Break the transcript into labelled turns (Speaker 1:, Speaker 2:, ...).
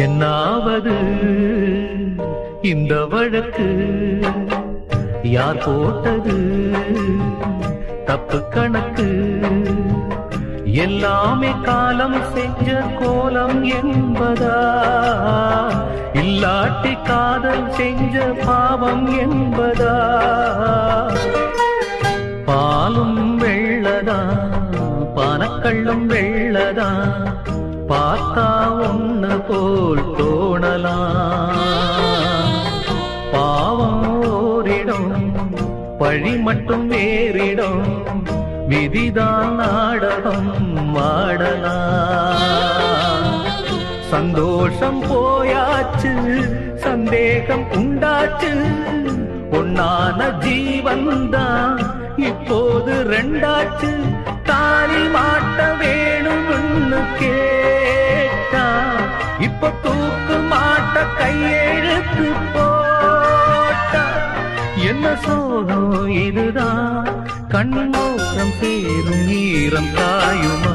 Speaker 1: என்னாவது? இந்த வழக்கு யார் போட்டது? தப்பு கணக்கு. எல்லாமே காலம் செஞ்ச கோலம் என்பதா? இல்லாட்டி காதல் செஞ்ச பாவம் என்பதா? பாலும் வெள்ளதா? பானக்கள்ளும் வெள்ளதா? பார்த்தா ஒன்று போ தோணலாம் பாவம் ஓரிடம் பழி மட்டும் வேறிடம் விதிதான் நாடகம் மாடலாம் சந்தோஷம் போயாச்சு சந்தேகம் உண்டாச்சு. பொன்னான ஜீவன் தான் இப்போது ரெண்டாச்சு. தாலி மாட்ட வேணும்னு கேட்டா இப்ப என்ன சோகம் இதுதான்? கண்ணோரம் சேரும் ஈரம் காயுமா